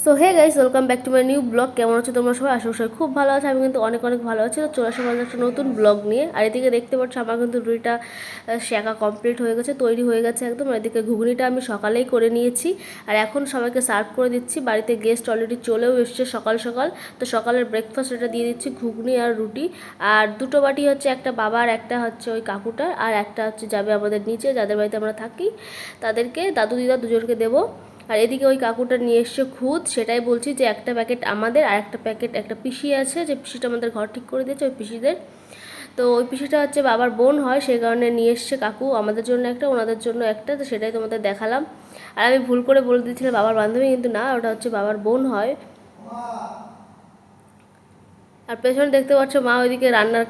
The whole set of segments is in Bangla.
So hey guys welcome back to my new blog কেমন আছো তোমরা সবাই? আশা করি খুব ভালো আছে, আমি কিন্তু অনেক অনেক ভালো আছি। তো চলে আসা একটা নতুন ব্লগ নিয়ে। আর এদিকে দেখতে পাচ্ছ, আমার কিন্তু রুটিটা শেখা কমপ্লিট হয়ে গেছে, তৈরি হয়ে গেছে একদম। আর এদিকে ঘুগনিটা আমি সকালেই করে নিয়েছি। আর এখন সবাইকে সার্ভ করে দিচ্ছি। বাড়িতে গেস্ট অলরেডি চলেও এসছে সকাল সকাল। তো সকালের ব্রেকফাস্ট এটা দিয়ে দিচ্ছি, ঘুগনি আর রুটি। আর দুটো বাটি হচ্ছে একটা বাবার, একটা হচ্ছে ওই কাকুটার। আর একটা হচ্ছে যাবে আমাদের নিচে, যাদের বাড়িতে আমরা থাকি, তাদেরকে, দাদু দিদা দুজনকে দেবো। আর এদিকে ওই কাকুটা নিয়ে এসছে খুদ, সেটাই বলছি যে একটা প্যাকেট আমাদের আর একটা প্যাকেট একটা পিসি আছে, যে পিসিটা আমাদের ঘর ঠিক করে দিয়েছে ওই পিসিদের। তো ওই পিসিটা হচ্ছে বাবার বোন হয় সেই কারণে নিয়ে এসছে কাকু আমাদের জন্য একটা, ওনাদের জন্য একটা, তো সেটাই তোমাদের দেখালাম। আর আমি ভুল করে বলে দিয়েছিলাম বাবার বান্ধবী, কিন্তু না, ওটা হচ্ছে বাবার বোন হয়। আর পেছনে দেখতে পাচ্ছ মা ওইদিকে রান্নার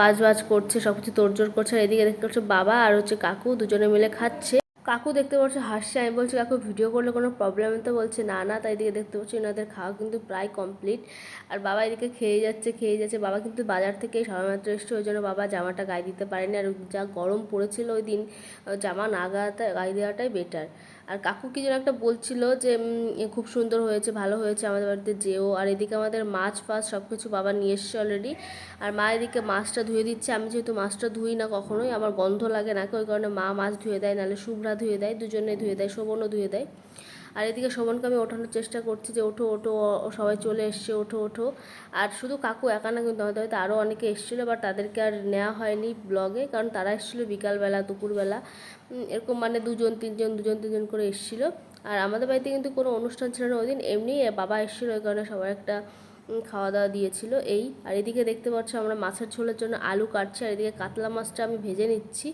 কাজ বাজ করছে সব কিছু তোড়জোড় করছে, আর এদিকে দেখতে পাচ্ছ বাবা আর হচ্ছে কাকু, দুজনে মিলে খাচ্ছে। কাকু দেখতে পাচ্ছ হাসছে, আমি বলছি, কাকু ভিডিও করলে কোনো প্রবলেম তো বলছে, না না। তাই এদিকে দেখতে পাচ্ছি ওনাদের খাওয়া কিন্তু প্রায় কমপ্লিট আর বাবা এদিকে খেয়ে যাচ্ছে খেয়ে যাচ্ছে। বাবা কিন্তু বাজার থেকে সবেমাত্র এসছে, ওই জন্য বাবা জামাটা গায়ে দিতে পারেনি। আর যা গরম পড়েছিল ওই দিন, জামা না গায়ে গায়ে দেওয়াটাই বেটার আর কাকু কি যেন একটা বলছিল যে খুব সুন্দর হয়েছে, ভালো হয়েছে, আমাদের বাড়িতে যেও। আর এদিকে আমাদের মাছ ফাছ সব কিছু বাবা নিয়ে এসছে অলরেডি আর মা এদিকে মাছটা ধুয়ে দিচ্ছে। আমি যেহেতু মাছটা ধুই না কখনোই, আমার গন্ধ লাগে না ওই কারণে মা মাছ ধুয়ে দেয়, নাহলে শুভ্রা ধুয়ে দেয় দুজনে ধুয়ে দেয়, শোভনও ধুয়ে দেয়। আর এদিকে শোভনকে আমি ওঠানোর চেষ্টা করছি যে ওঠো ওঠো সবাই চলে এসছে, ওঠো ওঠো। আর শুধু কাকু একা না, কিন্তু আমাদের হয়তো আরও অনেকে এসেছিল বাট তাদেরকে আর নেওয়া হয়নি ব্লগে কারণ তারা এসেছিল বিকালবেলা, দুপুরবেলা। এরকম মানে দুজন, তিনজন দুজন, তিনজন করে এসেছিল। আর আমাদের বাড়িতে কিন্তু কোনো অনুষ্ঠান ছিল না ওই দিন, এমনি বাবা এসেছিল, ওই কারণে সবাই একটা খাওয়া দাওয়া দিয়েছিল এই। আর এদিকে দেখতে পাচ্ছ আমরা মাছের ঝোলের জন্য আলু কাটছি, আর এদিকে কাতলা মাছটা আমি ভেজে নিচ্ছি।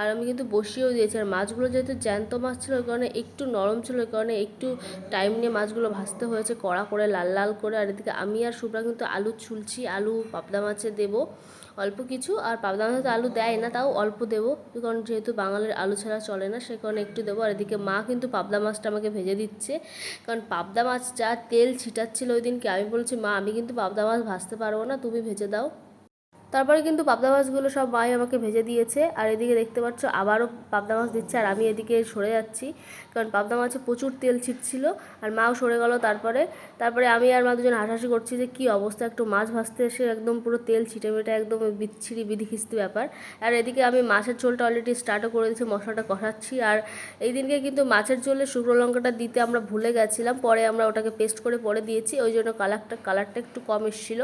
আর আমি কিন্তু বসিয়েও দিয়েছি। আর মাছগুলো যেহেতু জ্যান্ত মাছ ছিল, ওই কারণে একটু নরম ছিল, ওই কারণে একটু টাইম নিয়ে মাছগুলো ভাজতে হয়েছে, কড়া করে, লাল লাল করে। আর এদিকে আমি আর শুভ্রা কিন্তু আলু ছুলছি, আলু পাবদা মাছে দেবো অল্প কিছু। আর পাবদা মাছে আলু দেয় না, তাও অল্প দেবো। কারণ যেহেতু বাঙালির আলু ছাড়া চলে না, সে কারণে একটু দেবো। আর এদিকে মা কিন্তু পাবদা মাছটা আমাকে ভেজে দিচ্ছে। কারণ পাবদা মাছ যা তেল ছিটাচ্ছিল ওই দিনকে, আমি বলছি, মা, আমি কিন্তু পাবদা মাছ ভাজতে পারব না, তুমি ভেজে দাও। তারপরে কিন্তু পাবদা মাছগুলো সব মাই আমাকে ভেজে দিয়েছে, আর এদিকে দেখতে পাচ্ছ আবারও পাবদা মাছ দিচ্ছে, আর আমি এদিকে সরে যাচ্ছি, কারণ পাবদা মাছে প্রচুর তেল ছিটছিল, আর মাও সরে গেল তারপরে তারপরে আমি আর মা দুজন হাসাহাসি করছি যে কী অবস্থা, একটু মাছ ভাজতে এসে একদম পুরো তেল ছিটে মেটে একদম বিচ্ছিরি বিধিখিস্তি ব্যাপার, আর এদিকে আমি মাছের ঝোলটা অলরেডি স্টার্টও করে দিয়েছি, মশলাটা কষাচ্ছি, আর এই দিনকে কিন্তু মাছের ঝোলে শুকনো লঙ্কাটা দিতে আমরা ভুলে গেছিলাম, পরে আমরা ওটাকে পেস্ট করে পরে দিয়েছি, ওই জন্য কালারটা কালারটা একটু কম এসেছিল।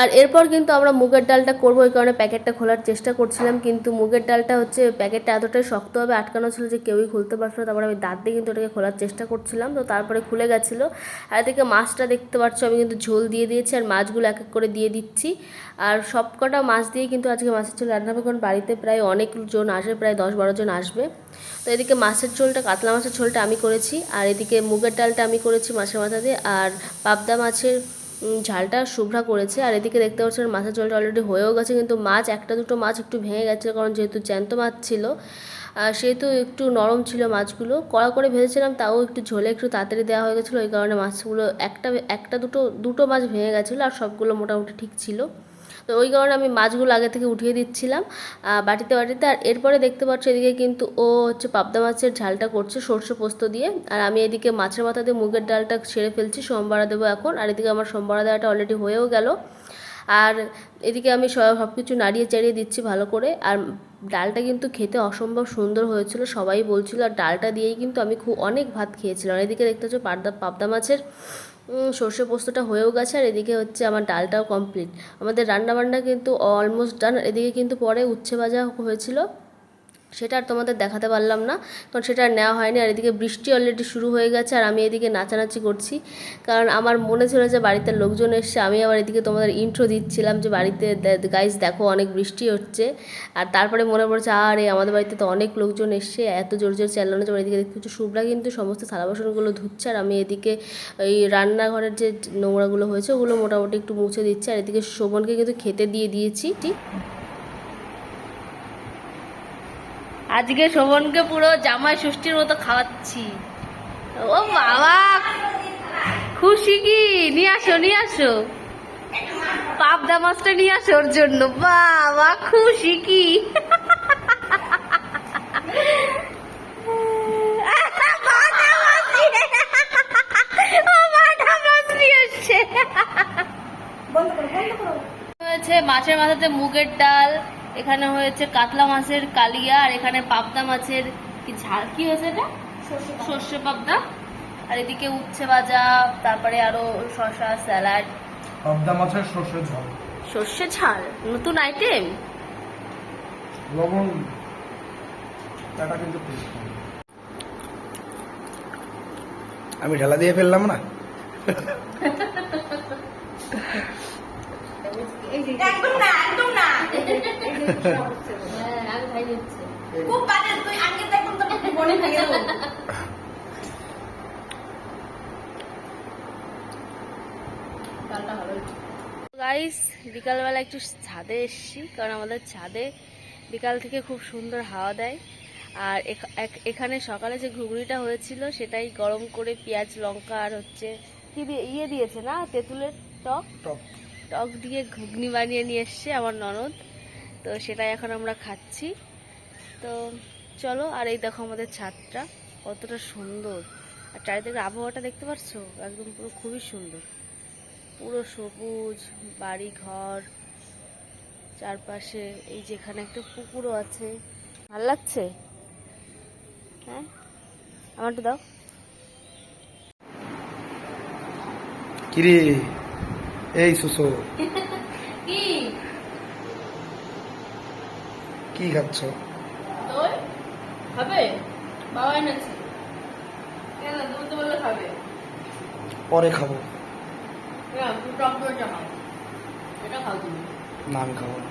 আর এরপর কিন্তু আমরা মুগের ডালটা করব ওই কারণে প্যাকেটটা খোলার চেষ্টা করছিলাম। কিন্তু মুগের ডালটা হচ্ছে, প্যাকেটটা এতটাই শক্তভাবে আটকানো ছিল যে কেউই খুলতে পারছিল না। তারপরে আমি দাঁত দিয়ে কিন্তু ওটাকে খোলার চেষ্টা করছিলাম। তো তারপরে খুলে গেছিল। আর এদিকে মাছটা দেখতে পাচ্ছ, আমি কিন্তু ঝোল দিয়ে দিয়েছি আর মাছগুলো এক এক করে দিয়ে দিচ্ছি। আর সব কটা মাছ দিয়ে কিন্তু আজকে মাছের ঝোল রান্না হবে, কারণ বাড়িতে প্রায় অনেকজন আসবে প্রায় দশ বারো জন আসবে। তো এদিকে মাছের ঝোলটা, কাতলা মাছের ঝোলটা আমি করেছি। আর এদিকে মুগের ডালটা আমি করেছি মাছের মাথা দিয়ে। আর পাবদা মাছের ঝালটা শুভ্রা করেছে আর এদিকে দেখতে পাচ্ছেন মাছের ঝোলটা অলরেডি হয়েও গেছে, কিন্তু মাছ, একটা দুটো মাছ একটু ভেঙে গেছে কারণ যেহেতু জ্যান্ত মাছ ছিল সেহেতু একটু নরম ছিল মাছগুলো। কড়া করে ভেজেছিলাম, তাও একটু ঝোলে একটু তাড়াতাড়ি দেওয়া হয়ে গেছিল, ওই কারণে মাছগুলো একটা একটা দুটো দুটো মাছ ভেঙে গেছিল আর সবগুলো মোটামুটি ঠিক ছিল। তো ওই কারণে আমি মাছগুলো আগে থেকে উঠিয়ে দিচ্ছিলাম বাটিতে বাটিতে। আর এরপরে দেখতে পাচ্ছ এদিকে কিন্তু ও হচ্ছে পাবদা মাছের ঝালটা করছে সর্ষে পোস্ত দিয়ে। আর আমি এদিকে মাছের মাথা দিয়ে মুগের ডালটা ছেড়ে ফেলছি, সোমবারা দেবো এখন। আর এদিকে আমার সোমবারা দেওয়াটা অলরেডি হয়েও গেল। আর এদিকে আমি সব কিছু নাড়িয়ে চাড়িয়ে দিচ্ছি ভালো করে। আর ডালটা কিন্তু খেতে অসম্ভব সুন্দর হয়েছিল, সবাই বলছিল। আর ডালটা দিয়েই কিন্তু আমি খুব, অনেক ভাত খেয়েছিলাম। এদিকে দেখতে পাচ্ছ পাবদা পাবদা মাছের সর্ষে পোস্তটা হয়েও গেছে আর এদিকে হচ্ছে আমার ডালটাও কমপ্লিট আমাদের রান্নাবান্না কিন্তু অলমোস্ট ডান এদিকে কিন্তু পরে উচ্ছে ভাজা হয়েছিল। সেটা আর তোমাদের দেখাতে পারলাম না, কারণ সেটা আর নেওয়া হয়নি। আর এদিকে বৃষ্টি অলরেডি শুরু হয়ে গেছে, আর আমি এদিকে নাচানাচি করছি। কারণ আমার মনে ছিল যে বাড়িতে লোকজন এসছে, আমি আবার এদিকে তোমাদের ইন্ট্রো দিচ্ছিলাম যে বাড়িতে গাইজ দেখো অনেক বৃষ্টি হচ্ছে। আর তারপরে মনে পড়ছে, আরে আমাদের বাড়িতে তো অনেক লোকজন এসছে, এত জোর জোর চালানো যে এদিকে দেখতে শুভ্রা কিন্তু সমস্ত থালা বাসনগুলো ধুচ্ছে, আর আমি এদিকে ওই রান্নাঘরের যে নোংরাগুলো হয়েছে, ওগুলো মোটামুটি একটু মুছে দিচ্ছে। আর এদিকে শোভনকে কিন্তু খেতে দিয়ে দিয়েছি। ঠিক আজকে শোভনকে পুরো জামাই ষষ্ঠীর মতো খাওয়াচ্ছি। ও বাবা! খুশি কি? নিয়ে আসো নিয়ে আসো। পাবদা মাছটা নিয়ে আসো ওর জন্য। বাবা খুশি কি? হয়েছে মাছের মাথাতে মুগের ডাল এখানে হয়েছে কাতলা মাছের কালিয়া আর এখানে পাবদা মাছের কি ঝাল কি হয়েছে এটা? সর্ষে পাবদা। আর এদিকে উচ্ছে ভাজা তারপরে আরও শসা স্যালাড। পাবদা মাছের সর্ষে ঝাল। সর্ষে ঝাল? নতুন আইটেম লবণ। এটা কিন্তু আমি ঢেলা দিয়ে ফেললাম না? একদম না একদম না। আমি খাই দিচ্ছি খুব বাজে তুই আগে দেখুন তো মনে থাকে গাইস বিকালবেলা একটু ছাদে এসছি কারণ আমাদের ছাদে বিকাল থেকে খুব সুন্দর হাওয়া দেয়। আর এখানে সকালে যে ঘুগনিটা হয়েছিল সেটাই গরম করে পেঁয়াজ লঙ্কা আর হচ্ছে কি ইয়ে দিয়েছে না তেঁতুলের টক? টক। টক দিয়ে ঘুগনি বানিয়ে নিয়ে এসছে আমার ননদ। তো সেটাই এখন আমরা খাচ্ছি। তো চলো, আর এই দেখো আমাদের ছাদটা, কতটা সুন্দর। আর চারিদিকে আবহাওয়াটা দেখতে পাচ্ছ একদম পুরো খুবই সুন্দর। পুরো সবুজ বাড়ি ঘর চারপাশে এই যেখানে একটা পুকুরও আছে। ভালো লাগছে? হ্যাঁ? আমারটা দাও। কিরে? এই সুসো। কি? খাচ্ছ? খাবে? বাবা এনেছে। কেন? তুমি তো বললে খাবে। পরে খাব। না আমি খাব না।